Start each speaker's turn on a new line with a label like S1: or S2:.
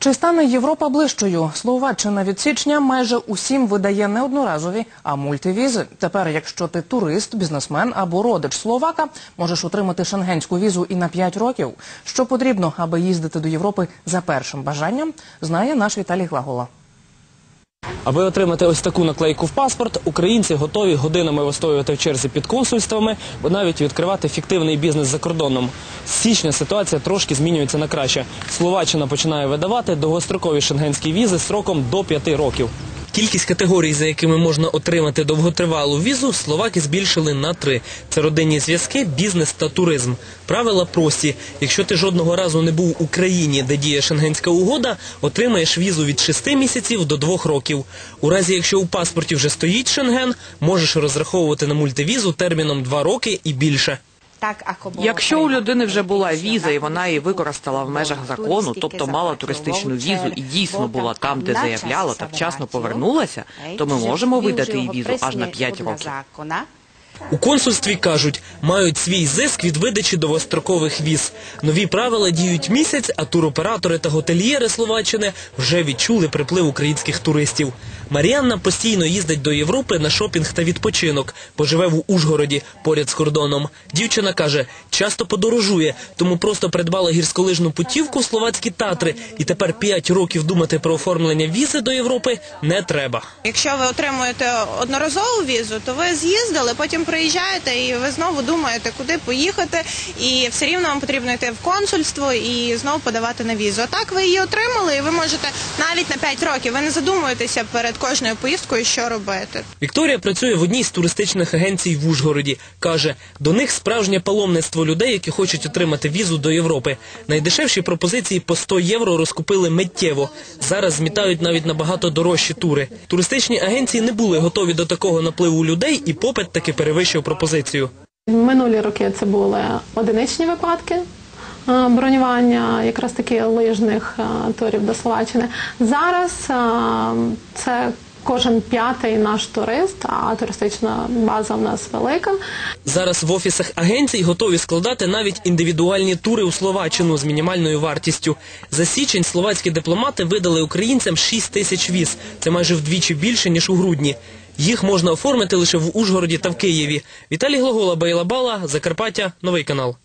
S1: Чи стане Європа ближчою? Словаччина від січня майже усім видає не одноразові, а мультивізи. Тепер, якщо ти турист, бізнесмен або родич словака, можеш отримати шенгенську візу і на 5 років. Що потрібно, аби їздити до Європи за першим бажанням, знає наш Віталій Глагола.
S2: Аби отримати ось таку наклейку в паспорт, українці готові годинами вистоювати в черзі під консульствами, бо навіть відкривати фіктивний бізнес за кордоном. З січня ситуація трошки змінюється на краще. Словаччина починає видавати довгострокові шенгенські візи сроком до п'яти років. Кількість категорій, за якими можна отримати довготривалу візу, словаки збільшили на три: це родинні зв'язки, бізнес та туризм. Правила прості: якщо ти жодного разу не був у країні, де діє шенгенська угода, отримаєш візу від 6 місяців до 2 років. У разі, якщо у паспорті вже стоїть шенген, можеш розраховувати на мультивізу терміном 2 роки і більше.
S3: Якщо у людини вже була віза і вона її використала в межах закону, тобто мала туристичну візу і дійсно була там, де заявляла та вчасно повернулася, то ми можемо видати їй візу аж на 5 років.
S2: У консульстві кажуть, мають свій зиск від видачі довгострокових віз. Нові правила діють місяць, а туроператори та готельєри Словаччини вже відчули приплив українських туристів. Маріанна постійно їздить до Європи на шопінг та відпочинок, бо живе в Ужгороді поряд з кордоном. Дівчина каже, часто подорожує, тому просто придбала гірськолижну путівку у словацькі татри, і тепер 5 років думати про оформлення візи до Європи не треба.
S4: Якщо ви отримуєте одноразову візу, то ви з'їздили, потім приїжджаєте і ви знову думаєте, куди поїхати, і все рівно вам потрібно йти в консульство і знову подавати на візу. А так ви її отримали, і ви можете навіть на 5 років. Ви не задумуєтеся перед кожною поїздкою, що робити.
S2: Вікторія працює в одній з туристичних агенцій в Ужгороді. Каже, до них справжнє паломництво людей, які хочуть отримати візу до Європи. Найдешевші пропозиції по 100 євро розкупили миттєво. Зараз змітають навіть набагато дорожчі тури. Туристичні агенції не були готові до такого напливу людей, і попит таки перевищив пропозицію.
S5: Минулі роки це були одиничні випадки е, бронювання якраз таки лижних е, турів до Словаччини. Зараз е, це кожен п'ятий наш турист, а туристична база в нас велика.
S2: Зараз в офісах агенцій готові складати навіть індивідуальні тури у Словаччину з мінімальною вартістю. За січень словацькі дипломати видали українцям 6 тисяч віз. Це майже вдвічі більше ніж у грудні. Їх можна оформити лише в Ужгороді та в Києві. Віталій Глагола, Бейла Бала, Закарпаття, новий канал.